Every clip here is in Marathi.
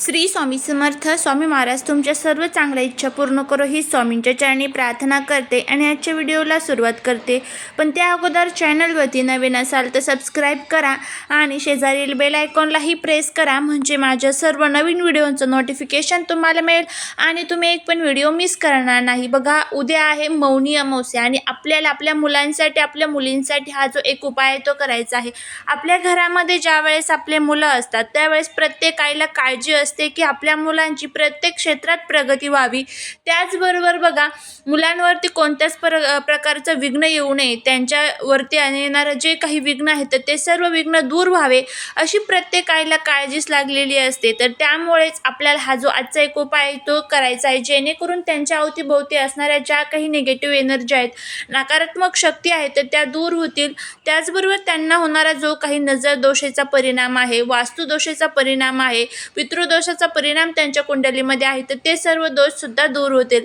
श्री स्वामी समर्थ स्वामी महाराज तुमच्या सर्व चांगल्या इच्छा पूर्ण करो ही स्वामींच्या चरणी प्रार्थना करते आणि आजच्या व्हिडिओला सुरुवात करते. पण त्या अगोदर चॅनलवरती नवीन असाल तर सबस्क्राईब करा आणि शेजारील बेल आयकॉनलाही प्रेस करा म्हणजे माझ्या सर्व नवीन व्हिडिओचं नोटिफिकेशन तुम्हाला मिळेल आणि तुम्ही एक पण व्हिडिओ मिस करणार नाही. बघा उद्या आहे मौनी अमावस्या आणि आपल्याला आपल्या मुलांसाठी आपल्या मुलींसाठी हा जो एक उपाय आहे तो करायचा आहे. आपल्या घरामध्ये ज्या वेळेस आपले मुलं असतात त्यावेळेस प्रत्येक आईला काळजी असते. असते की आपल्या मुलांची प्रत्येक क्षेत्रात प्रगती व्हावी. त्याचबरोबर बघा मुलांवरती कोणत्याच प्र प्रकारचं विघ्न येऊ नये. त्यांच्यावरती येणारं जे काही विघ्न आहेत तर ते सर्व विघ्न दूर व्हावे अशी प्रत्येक आईला काळजीच लागलेली असते. तर त्यामुळेच आपल्याला हा जो आजचा एक उपाय आहे तो करायचा आहे. जेणेकरून त्यांच्या अवतीभोवती असणाऱ्या ज्या काही निगेटिव्ह एनर्जी आहेत नकारात्मक शक्ती आहेत तर त्या दूर होतील. त्याचबरोबर त्यांना होणारा जो काही नजर दोषेचा परिणाम आहे वास्तुदोषेचा परिणाम आहे पितृदोष दोषाचा परिणाम त्यांच्या कुंडलीमध्ये आहे तर ते सर्व दोषसुद्धा दूर होतील.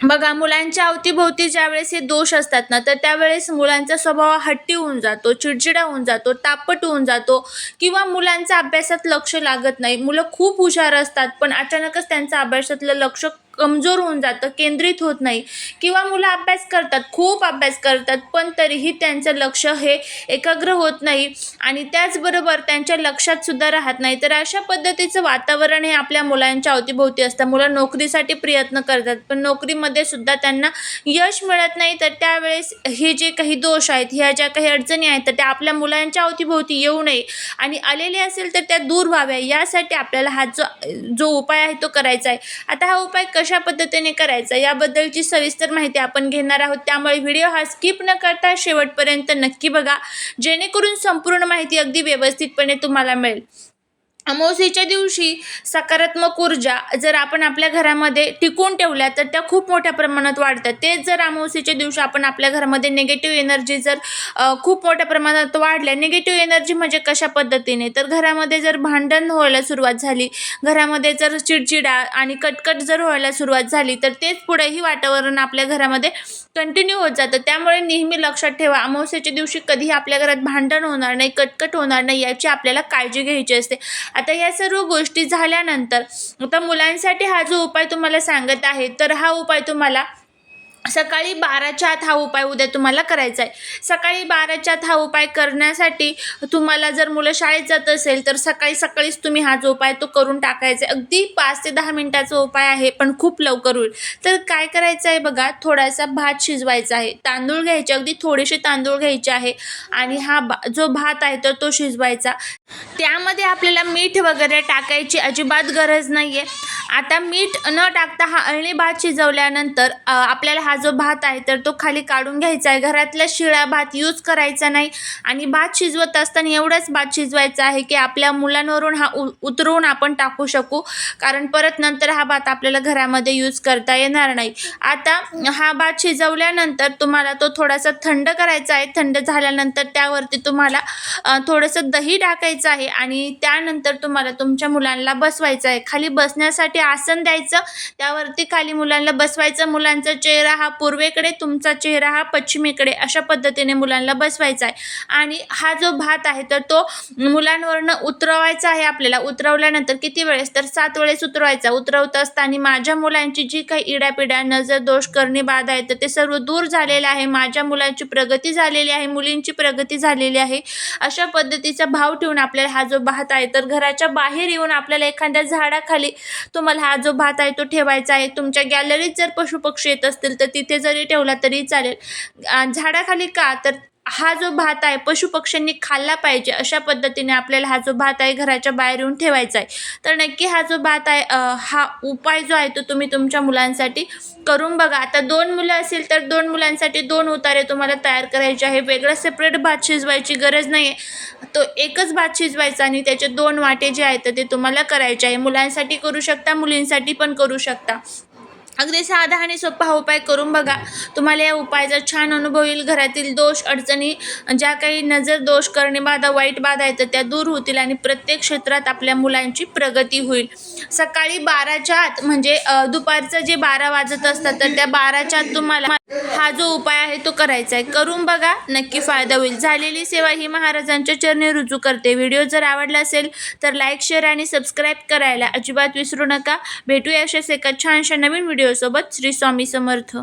बघा मुलांच्या अवतीभोवती ज्यावेळेस हे दोष असतात ना तर त्यावेळेस मुलांचा स्वभाव हट्टी होऊन जातो चिडचिडा होऊन जातो तापट होऊन जातो किंवा मुलांचा अभ्यासात लक्ष लागत नाही. मुलं खूप हुशार असतात पण अचानकच त्यांचा अभ्यासातलं लक्ष कमजोर होऊन जातं केंद्रित होत नाही. किंवा मुलं अभ्यास करतात खूप अभ्यास करतात पण तरीही त्यांचं लक्ष हे एकाग्र होत नाही आणि त्याचबरोबर त्यांच्या लक्षात सुद्धा राहत नाही. तर अशा पद्धतीचं वातावरण हे आपल्या मुलांच्या अवतीभोवती असतं. मुलं नोकरीसाठी प्रयत्न करतात पण नोकरीमध्ये सुद्धा त्यांना यश मिळत नाही. तर त्यावेळेस हे जे काही दोष आहेत ह्या ज्या काही अडचणी आहेत तर त्या आपल्या मुलांच्या अवतीभोवती येऊ नये आणि आलेले असेल तर त्या दूर व्हाव्या. यासाठी आपल्याला हा जो जो उपाय आहे तो करायचा आहे. आता हा उपाय कशा पद्धतीने करायचा याबद्दलची सविस्तर माहिती आपण घेणार आहोत. त्यामुळे व्हिडिओ हा स्किप न करता शेवटपर्यंत नक्की बघा. जेणेकरून संपूर्ण माहिती अगदी व्यवस्थितपणे तुम्हाला मिळेल. अमावस्येच्या दिवशी सकारात्मक ऊर्जा जर आपण आपल्या घरामध्ये टिकून ठेवल्या तर त्या खूप मोठ्या प्रमाणात वाढतात. तेच जर अमावस्येच्या दिवशी आपण आपल्या घरामध्ये निगेटिव्ह एनर्जी जर खूप मोठ्या प्रमाणात वाढल्या निगेटिव्ह एनर्जी म्हणजे कशा पद्धतीने? तर घरामध्ये जर भांडण व्हायला सुरुवात झाली घरामध्ये जर चिडचिडा आणि कटकट जर व्हायला सुरुवात झाली तर तेच पुढेही वातावरण आपल्या घरामध्ये कंटिन्यू होत जातं. त्यामुळे नेहमी लक्षात ठेवा अमावस्येच्या दिवशी कधीही आपल्या घरात भांडण होणार नाही कटकट होणार नाही याची आपल्याला काळजी घ्यायची असते. आता या सर्व गोष्टी झाल्यानंतर आता मुलांसाठी हा जो उपाय तुम्हाला सांगत आहे तर हा उपाय तुम्हाला सकाळी बाराच्या आत हा उपाय उद्या तुम्हाला करायचा आहे. सकाळी बाराच्या आत हा उपाय करण्यासाठी तुम्हाला जर मुलं शाळेत जात असेल तर सकाळी सकाळीच तुम्ही हा जो उपाय तो करून टाकायचा आहे. अगदी पाच ते दहा मिनटाचा उपाय आहे पण खूप लवकर होईल. तर काय करायचं आहे बघा थोडासा भात शिजवायचा आहे. तांदूळ घ्यायचे अगदी थोडेसे तांदूळ घ्यायचे आहे आणि हा बा जो भात आहे तर तो शिजवायचा. त्यामध्ये आपल्याला मीठ वगैरे टाकायची अजिबात गरज नाही आहे आता मीठ न टाकता हा अळणी भात शिजवल्यानंतर आपल्याला हा जो भात आहे तर तो खाली काढून घ्यायचा आहे. घरातला शिळा भात यूज करायचा नाही. आणि भात शिजवत असताना एवढाच भात शिजवायचा आहे की आपल्या मुलांवरून हा उ उतरवून आपण टाकू शकू. कारण परत नंतर हा भात आपल्याला घरामध्ये यूज करता येणार नाही. आता हा भात शिजवल्यानंतर तुम्हाला तो थोडासा थंड करायचा आहे. थंड झाल्यानंतर त्यावरती तुम्हाला थोडंसं दही टाकायचं आहे. आणि त्यानंतर तुम्हाला तुमच्या मुलांना बसवायचं आहे. खाली बसण्यासाठी आसन द्यायचं. त्यावरती खाली मुलांना बसवायचं. मुलांचा चेहरा हा पूर्वेकडे तुमचा चेहरा हा पश्चिमेकडे अशा पद्धतीने मुलांना बसवायचा आहे. आणि हा जो भात आहे तर तो मुलांवरनं उतरवायचा आहे आपल्याला. उतरवल्यानंतर किती वेळेस? तर सात वेळेस उतरवायचा. उतरवत असताना माझ्या मुलांची जी काही इड्यापिड्या नजर दोष करणी बाधा आहे तर ते सर्व दूर झालेलं आहे. माझ्या मुलांची प्रगती झालेली आहे. मुलींची प्रगती झालेली आहे. अशा पद्धतीचा भाव ठेवून आपल्याला हा जो भात आहे तर घराच्या बाहेर येऊन आपल्याला एखाद्या झाडाखाली तुम्हाला हा जो भात आहे तो ठेवायचा आहे. तुमच्या गॅलरीत जर पशुपक्षी येत असतील तर तिथे जरी ठेवला तरी चालेल. झाडाखाली का? तर हा जो भात आहे पशुपक्ष्यांनी खाल्ला पाहिजे अशा पद्धतीने आपल्याला हा जो भात आहे घराच्या बाहेर येऊन ठेवायचा आहे. तर नक्की हा जो भात आहे हा उपाय जो आहे तो तुम्ही तुमच्या मुलांसाठी करून बघा. आता दोन मुलं असेल तर दोन मुलांसाठी दोन उतारे तुम्हाला तयार करायचे आहे. वेगळं सेपरेट भात शिजवायची गरज नाही आहे तो एकच भात शिजवायचा आणि त्याचे दोन वाटे जे आहेत ते तुम्हाला करायचे आहे. मुलांसाठी करू शकता मुलींसाठी पण करू शकता. अगदी साधा आणि सोपा हा उपाय करून बघा. तुम्हाला या उपायाचा छान अनुभव येईल. घरातील दोष अडचणी ज्या काही नजर दोष करणे बाधा वाईट बाधा आहेत त्या दूर होतील आणि प्रत्येक क्षेत्रात आपल्या मुलांची प्रगती होईल. सकाळी बाराच्या आत म्हणजे दुपारचं जे बारा वाजत असतात तर त्या बाराच्या आत तुम्हाला हा जो उपाय आहे तो करायचा आहे. करून बघा नक्की फायदा होईल. झालेली सेवा ही महाराजांच्या चरणी रुजू करते. व्हिडिओ जर आवडला असेल तर लाईक शेअर आणि सबस्क्राईब करायला अजिबात विसरू नका. भेटूया अशाच एका छानशा नवीन व्हिडिओ व्हिडिओसोबत श्री स्वामी समर्थ.